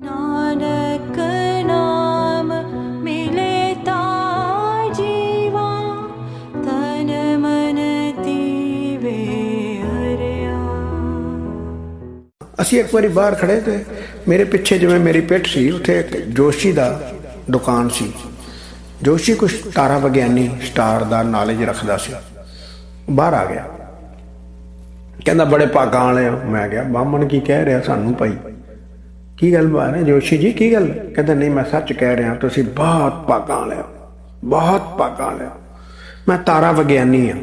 ਨਾਨਕ ਨਾਮ ਮਿਲੇ ਤਾਂ ਜੀਵਾ, ਤਨ ਮਨ ਤੀਵੇ ਹਰਿਆ। ਅਸੀਂ ਇੱਕ ਵਾਰੀ ਬਾਹਰ ਖੜੇ ਤੇ ਮੇਰੇ ਪਿੱਛੇ ਜਿਵੇਂ ਮੇਰੀ ਪਿੱਠ ਸੀ, ਉੱਥੇ ਇੱਕ ਜੋਸ਼ੀ ਦਾ ਦੁਕਾਨ ਸੀ। ਜੋਸ਼ੀ ਕੁਛ ਤਾਰਾ ਵਿਗਿਆਨੀ, ਸਟਾਰ ਦਾ ਨੌਲੇਜ ਰੱਖਦਾ ਸੀ। ਬਾਹਰ ਆ ਗਿਆ। ਕਹਿੰਦਾ, ਬੜੇ ਭਾਗਾਂ ਵਾਲੇ ਮੈਂ ਗਿਆ ਬਾਹਮਣ ਕੀ ਕਹਿ ਰਿਹਾ ਸਾਨੂੰ ਭਾਈ? ਕੀ ਗੱਲ ਬਾਤ ਹੈ? ਜੋਸ਼ੀ ਜੀ, ਕੀ ਗੱਲ? ਕਹਿੰਦਾ, ਨਹੀਂ, ਮੈਂ ਸੱਚ ਕਹਿ ਰਿਹਾ, ਤੁਸੀਂ ਬਹੁਤ ਭਾਗਾਂ ਵਾਲੇ ਹੋ। ਬਹੁਤ ਭਾਗਾਂ ਵਾਲੇ ਹੋ। ਮੈਂ ਤਾਰਾ ਵਿਗਿਆਨੀ ਹਾਂ।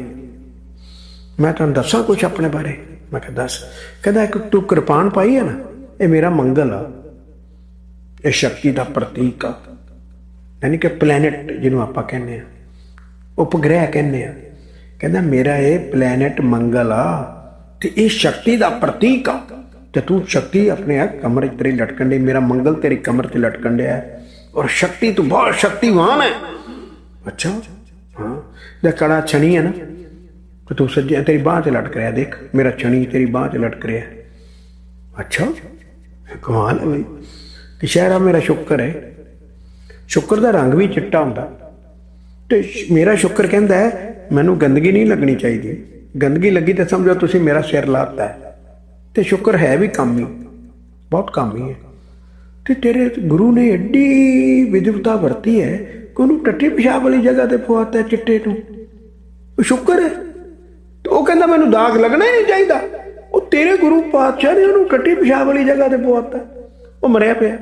ਮੈਂ ਤੁਹਾਨੂੰ ਦੱਸਾਂ ਕੁਝ ਆਪਣੇ ਬਾਰੇ? ਮੈਂ ਕਿਹਾ, ਦੱਸ। ਕਹਿੰਦਾ, ਇੱਕ ਤੂੰ ਕਿਰਪਾਨ ਪਾਈ ਹੈ ਨਾ, ਇਹ ਮੇਰਾ ਮੰਗਲ ਆ। ਇਹ ਸ਼ਕਤੀ ਦਾ ਪ੍ਰਤੀਕ ਆ। ਯਾਨੀ ਕਿ ਪਲੈਨਟ ਜਿਹਨੂੰ ਆਪਾਂ ਕਹਿੰਦੇ ਆ ਉਪਗ੍ਰਹਿ ਕਹਿੰਦੇ ਆ ਕਹਿੰਦਾ, ਮੇਰਾ ਇਹ ਪਲੈਨਟ ਮੰਗਲ ਆ ਤੇ ਇਹ ਸ਼ਕਤੀ ਦਾ ਪ੍ਰਤੀਕ ਆ। ਤੇ ਤੂੰ ਸ਼ਕਤੀ ਆਪਣੇ ਆ ਕਮਰ 'ਚ ਤੇਰੀ ਲਟਕਣ ਦੀ ਮੇਰਾ ਮੰਗਲ ਤੇਰੀ ਕਮਰ 'ਤੇ ਲਟਕਣ ਡਿਆ। ਔਰ ਸ਼ਕਤੀ, ਤੂੰ ਬਹੁਤ ਸ਼ਕਤੀਵਾਨ ਹੈ ਅੱਛਾ, ਹਾਂ। ਦੇ ਕੜਾ ਛਣੀ ਹੈ ਨਾ। ਤੇ ਤੂੰ ਸੱਜੇ ਤੇਰੀ ਬਾਹ ਤੇ ਲਟਕ ਰਿਹਾ, ਦੇਖ। ਮੇਰਾ ਛਣੀ ਤੇਰੀ ਬਾਹ ਤੇ ਲਟਕ ਰਿਹਾ। ਅੱਛਾ ਕਮਾਲ ਹੈ ਬਈ। ਕਿ ਸ਼ਹਿਰਾ ਮੇਰਾ ਸ਼ੁਕਰ ਹੈ ਸ਼ੁਕਰ ਦਾ ਰੰਗ ਵੀ ਚਿੱਟਾ ਹੁੰਦਾ। ਤੇ ਮੇਰਾ ਸ਼ੁਕਰ ਕਹਿੰਦਾ ਹੈ, ਮੈਨੂੰ ਗੰਦਗੀ ਨਹੀਂ ਲੱਗਣੀ ਚਾਹੀਦੀ। ਗੰਦਗੀ ਲੱਗੀ ਤਾਂ ਸਮਝੋ ਤੁਸੀਂ ਮੇਰਾ ਸਿਰ ਲਾਤਾ ਹੈ। ਤੇ ਸ਼ੁਕਰ ਹੈ ਵੀ ਕੰਮ ਹੀ, ਬਹੁਤ ਕੰਮ ਹੀ ਹੈ। ਤੇ ਤੇਰੇ ਗੁਰੂ ਨੇ ਐਡੀ ਵਿਦਵਤਾ ਵਰਤੀ ਹੈ ਕਿ ਉਹਨੂੰ ਟੱਟੀ ਪਿਸ਼ਾਬ ਵਾਲੀ ਜਗ੍ਹਾ ਤੇ ਪਵਾਤਾ ਚਿੱਟੇ ਨੂੰ ਉਹ ਸ਼ੁਕਰ ਹੈ। ਤੇ ਉਹ ਕਹਿੰਦਾ, ਮੈਨੂੰ ਦਾਗ ਲੱਗਣਾ ਹੀ ਨਹੀਂ ਚਾਹੀਦਾ। ਉਹ ਤੇਰੇ ਗੁਰੂ ਪਾਤਸ਼ਾਹ ਨੇ ਉਹਨੂੰ ਟੱਟੀ ਪਿਸ਼ਾਬ ਵਾਲੀ ਜਗ੍ਹਾ ਤੇ ਪਵਾਤਾ। ਉਹ ਮਰਿਆ ਪਿਆ।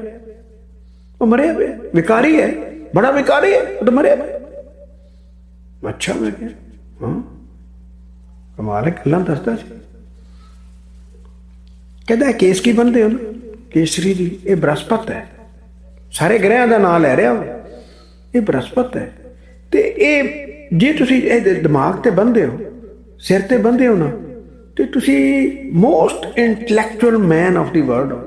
ਉਹ ਮਰਿਆ ਪਿਆ। ਵਿਕਾਰੀ ਹੈ। ਬੜਾ ਵਿਕਾਰੀ ਹੈ। ਉਹ ਤਾਂ ਮਰਿਆ ਪਿਆ। ਅੱਛਾ, ਮੈਂ ਕਿਹਾ, ਹਾਂ। ਕਮਾਲ ਹੈ, ਗੱਲਾਂ ਦੱਸਦਾ ਸੀ। ਕਹਿੰਦਾ ਕੇਸ ਕੀ ਬੰਦੇ ਹੋ? ਕੇਸਰੀ ਜੀ, ਇਹ ਬ੍ਰਹਸਪਤ ਹੈ। ਸਾਰੇ ਗ੍ਰਹਿਆਂ ਦਾ ਨਾਮ ਲੈ ਰਿਹਾ ਉਹ। ਇਹ ਬ੍ਰਹਸਪਤ ਹੈ। ਤੇ ਇਹ ਜੇ ਤੁਸੀਂ ਇਹਦੇ ਦਿਮਾਗ ਤੇ ਬੰਦੇ ਹੋ, ਸਿਰ ਤੇ ਬੰਦੇ ਹੋ ਨਾ, ਤੇ ਤੁਸੀਂ most intellectual man of the world ਹੋ।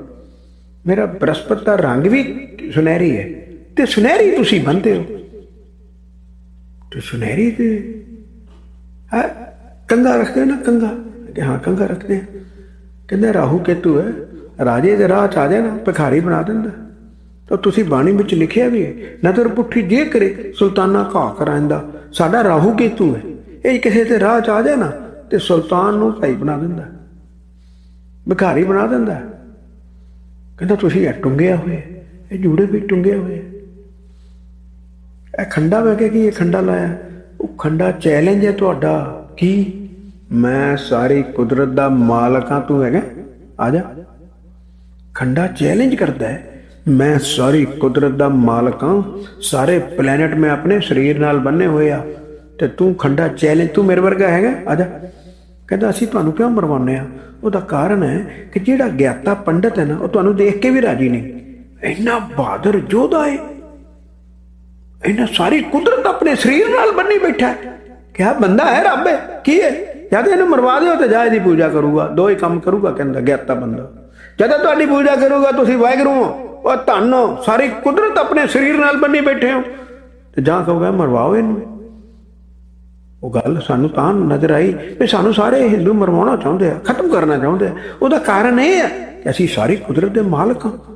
ਮੇਰਾ ਬ੍ਰਹਸਪਤ ਦਾ ਰੰਗ ਵੀ ਸੁਨਹਿਰੀ ਹੈ। ਤੇ ਸੁਨਹਿਰੀ ਤੁਸੀਂ ਬੰਦੇ ਹੋ। ਤੇ ਸੁਨਹਿਰੀ ਤੇ, ਹਾਂ? ਕੰਗਾ ਰੱਖਦੇ ਨਾ ਕੰਗਾ ਕਿ ਹਾਂ ਕੰਗਾ ਰੱਖਦੇ ਆ ਕਹਿੰਦਾ, ਰਾਹੂ ਕੇਤੂ ਹੈ। ਰਾਜੇ ਦੇ ਰਾਹ ਚ ਆ ਜਾਣਾ, ਭਿਖਾਰੀ ਬਣਾ ਦਿੰਦਾ। ਤਾਂ ਤੁਸੀਂ ਬਾਣੀ ਵਿੱਚ ਲਿਖਿਆ ਵੀ ਹੈ ਨਜ਼ਰ ਪੁੱਠੀ ਜੇ ਕਰੇ, ਸੁਲਤਾਨਾ ਘਾ ਕਰਾਂਦਾ। ਸਾਡਾ ਰਾਹੂ ਕੇਤੂ ਹੈ। ਇਹ ਕਿਸੇ ਦੇ ਰਾਹ ਚ ਆ ਜਾਏ ਨਾ ਤੇ ਸੁਲਤਾਨ ਨੂੰ ਭਾਈ ਬਣਾ ਦਿੰਦਾ। ਭਿਖਾਰੀ ਬਣਾ ਦਿੰਦਾ। ਕਹਿੰਦਾ, ਤੁਸੀਂ ਇਹ ਟੁੰਗਿਆ ਹੋਇਆ ਇਹ ਜੂੜੇ ਵੀ ਟੁੰਗਿਆ ਹੋਇਆ ਇਹ ਖੰਡਾ ਮੈਂ ਕੇ ਕੀ ਇਹ ਖੰਡਾ ਲਾਇਆ? ਉਹ ਖੰਡਾ ਚੈਲੰਜ ਹੈ ਤੁਹਾਡਾ। ਕੀ ਮੈਂ ਸਾਰੀ ਕੁਦਰਤ ਦਾ ਮਾਲਕ ਹਾਂ, ਤੂੰ ਹੈਗਾ? ਆ ਜਾ। ਖੰਡਾ ਚੈਲੰਜ ਕਰਦਾ ਹੈ। ਮੈਂ ਸਾਰੀ ਕੁਦਰਤ ਦਾ ਮਾਲਕ ਹਾਂ। ਸਾਰੇ ਪਲੈਨਟ ਮੈਂ ਆਪਣੇ ਸਰੀਰ ਨਾਲ ਬੰਨੇ ਹੋਏ ਆ। ਤੇ ਤੂੰ ਖੰਡਾ ਚੈਲੰਜ ਤੂੰ ਮੇਰੇ ਵਰਗਾ ਹੈਗਾ? ਆ ਜਾ। ਕਹਿੰਦਾ, ਅਸੀਂ ਤੁਹਾਨੂੰ ਕਿਉਂ ਮਰਵਾਉਂਦੇ ਆ? ਉਹਦਾ ਕਾਰਨ ਹੈ ਕਿ ਜਿਹੜਾ ਗਿਆਤਾ ਪੰਡਤ ਹੈ ਨਾ, ਉਹ ਤੁਹਾਨੂੰ ਦੇਖ ਕੇ ਵੀ ਰਾਜੀ ਨਹੀਂ। ਇੰਨਾ ਬਹਾਦਰ ਯੋਧਾ ਹੈ ਇਹਨਾਂ ਸਾਰੀ ਕੁਦਰਤ ਆਪਣੇ ਸਰੀਰ ਨਾਲ ਬੰਨੀ ਬੈਠਾ ਹੈ। ਕਿਹਾ ਬੰਦਾ ਹੈ ਰੱਬ ਹੈ ਕੀ ਹੈ ਜਦ ਇਹਨੂੰ ਮਰਵਾ ਦਿਓ ਤੇ ਜਾ ਦੀ ਪੂਜਾ ਕਰੂਗਾ। ਦੋ ਹੀ ਕੰਮ ਕਰੂਗਾ ਕਹਿੰਦਾ ਗਿਆਤਾ ਬੰਦਾ। ਜਦੋਂ ਤੁਹਾਡੀ ਪੂਜਾ ਕਰੂਗਾ, ਤੁਸੀਂ ਵਾਹਿਗੁਰੂ ਹੋ, ਉਹ ਧੰਨ ਹੋ, ਸਾਰੀ ਕੁਦਰਤ ਆਪਣੇ ਸਰੀਰ ਨਾਲ ਬੰਨੀ ਬੈਠੇ ਹੋ। ਤੇ ਜਾਂ ਕਹੋਗਾ ਮਰਵਾਓ ਇਹਨੂੰ। ਉਹ ਗੱਲ ਸਾਨੂੰ ਤਾਂ ਨਜ਼ਰ ਆਈ ਵੀ ਸਾਨੂੰ ਸਾਰੇ ਹਿੰਦੂ ਮਰਵਾਉਣਾ ਚਾਹੁੰਦੇ ਆ, ਖਤਮ ਕਰਨਾ ਚਾਹੁੰਦੇ ਆ। ਉਹਦਾ ਕਾਰਨ ਇਹ ਹੈ ਕਿ ਅਸੀਂ ਸਾਰੀ ਕੁਦਰਤ ਦੇ ਮਾਲਕ ਹਾਂ।